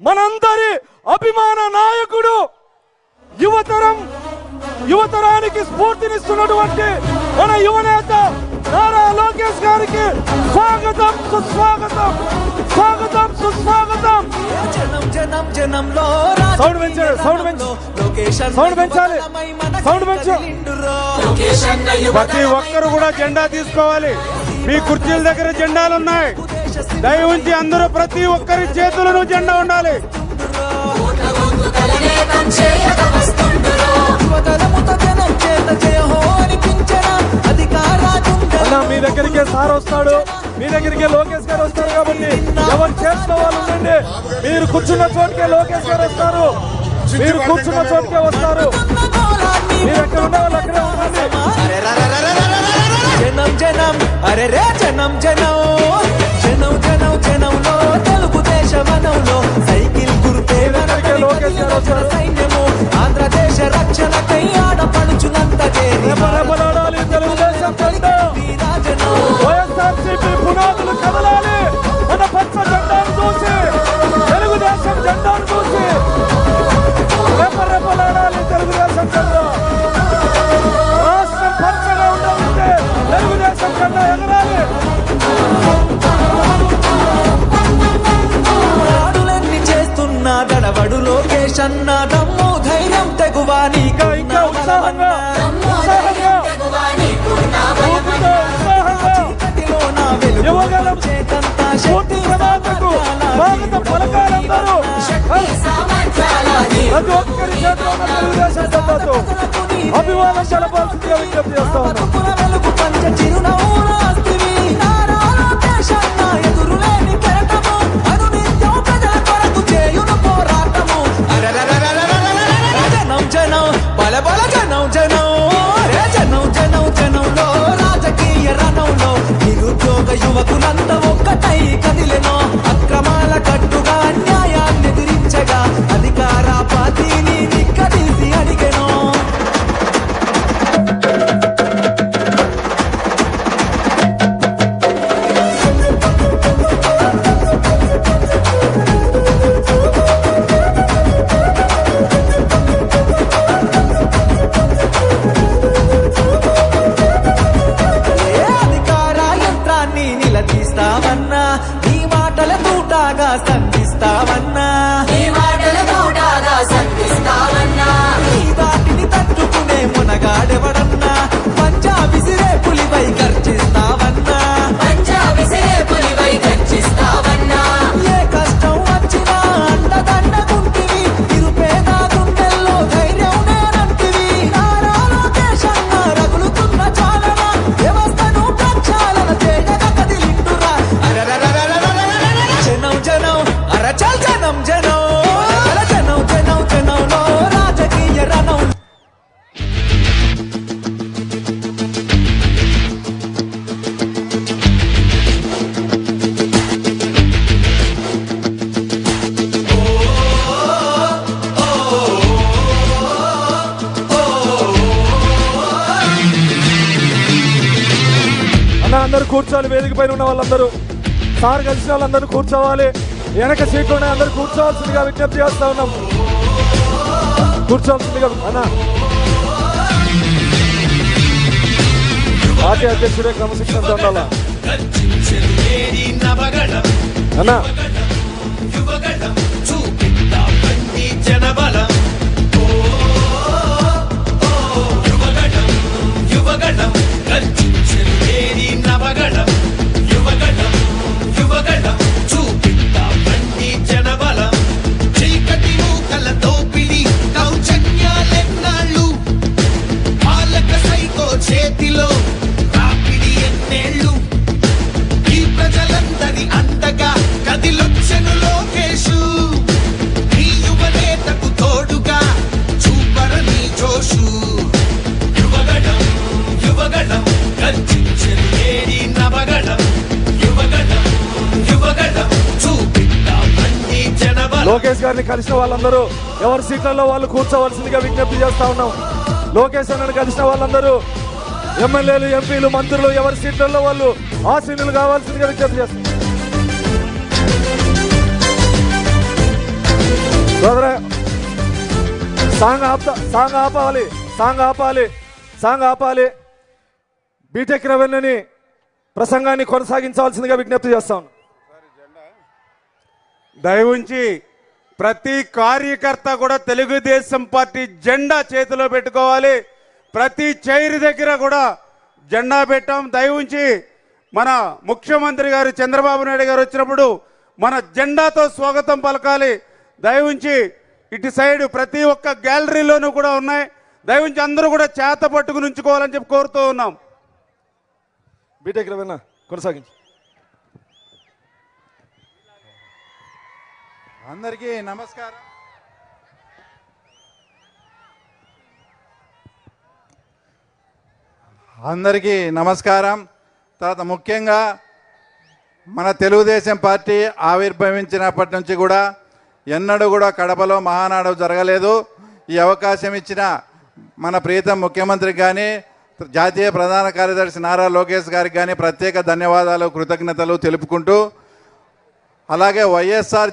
మనందరి అభిమాన నాయకుడు యువతరం యువతరానికి స్ఫూర్తినిస్తున్నటువంటి మన యువనేత నారా లోకేష్ గారికి స్వాగతం సుస్వాగతం స్వాగతం సుస్వాగతం జనం జనం జనంలో సౌండ్ పెంచాడు, సౌండ్ పెంచు. సౌండ్ పెంచాలి. సౌండ్ పెంచు. ప్రతి ఒక్కరు కూడా జెండా తీసుకోవాలి మీ కుర్చీల దగ్గర జెండాలు ఉన్నాయి దయ ఉంచి అందరూ ప్రతి ఒక్కరి చేతులను జెండా ఉండాలి మీ దగ్గరికే సార్ వస్తాడు మీ దగ్గరికే లోకేష్ గారు వస్తారు కాబట్టి ఎవరు చేసిన వాళ్ళు ఉండండి మీరు కూర్చున్న చోటుకే లోకేష్ గారు వస్తారు మీరు కూర్చున్న చోటుకే వస్తారు మీరు ఎక్కడ ఉండే వాళ్ళు అక్కడే ఉండండి జనం జనం అరే రే జనం జనం తెగువా ఇంకా ఇంకా ఉత్సాహంగా ఉత్సాహంగా ఊపుతో ఉత్సాహంగా యువగలం పూర్తి సమాజకు స్వాగతం పలకాలందరూ. ప్రతి ఒక్కరి చేతిలో ఉన్న తెలుగుదేశం జెండాతో అభిమానం తెలపాల్సిందిగా విజ్ఞప్తి చేస్తా ఉన్నాం. வந்தா வண்ணா అందరూ కూర్చోవాలి వేదిక పైన ఉన్న వాళ్ళందరూ. సార్ కలిసిన వాళ్ళందరూ కూర్చోవాలి. వెనక సీట్లోనే అందరూ కూర్చోవాల్సిందిగా విజ్ఞప్తి చేస్తా ఉన్నాం. కూర్చోవాల్సిందిగా అన్న. పార్టీ అధ్యక్షుడే క్రమశిక్షణతో ఉండాలా అన్న. లోకేష్ గారిని కలిసిన వాళ్ళందరూ ఎవరి సీట్లలో వాళ్ళు కూర్చోవలసిందిగా విజ్ఞప్తి చేస్తా ఉన్నాం. లోకేష్ అన్నని కలిసిన వాళ్ళందరూ ఎమ్మెల్యేలు ఎంపీలు మంత్రులు ఎవరి సీట్లలో వాళ్ళు ఆసీనులు కావాల్సిందిగా విజ్ఞప్తి చేస్తాం. సాంగ్ ఆపుతా సాంగ్ ఆపాలి సాంగ్ ఆపాలి సాంగ్ ఆపాలి. బీటెక్ రెవెన్యూని ప్రసంగాన్ని కొనసాగించవలసిందిగా విజ్ఞప్తి చేస్తాను దయవుంచి ప్రతి కార్యకర్త కూడా తెలుగుదేశం పార్టీ జెండా చేతిలో పెట్టుకోవాలి. ప్రతి చైర్ దగ్గర కూడా జెండా పెట్టాం. దయవుంచి మన ముఖ్యమంత్రి గారు చంద్రబాబు నాయుడు గారు వచ్చినప్పుడు మన జెండాతో స్వాగతం పలకాలి. దయవుంచి ఇటు సైడ్ ప్రతి ఒక్క గ్యాలరీలోనూ కూడా ఉన్నాయి. దయవుంచి అందరూ కూడా చేత పట్టుకుని ఉంచుకోవాలని చెప్పి కోరుతూ ఉన్నాం. బీటెక్ రెవెన్యూ కొనసాగించి. అందరికీ నమస్కారం. అందరికీ నమస్కారం. తర్వాత ముఖ్యంగా మన తెలుగుదేశం పార్టీ ఆవిర్భవించినప్పటి నుంచి కూడా ఎన్నడూ కూడా కడపలో మహానాడు జరగలేదు. ఈ అవకాశం ఇచ్చిన మన ప్రీతం ముఖ్యమంత్రికి కానీ జాతీయ ప్రధాన కార్యదర్శి నారా లోకేష్ గారికి కానీ ప్రత్యేక ధన్యవాదాలు కృతజ్ఞతలు తెలుపుకుంటూ అలాగే వైఎస్ఆర్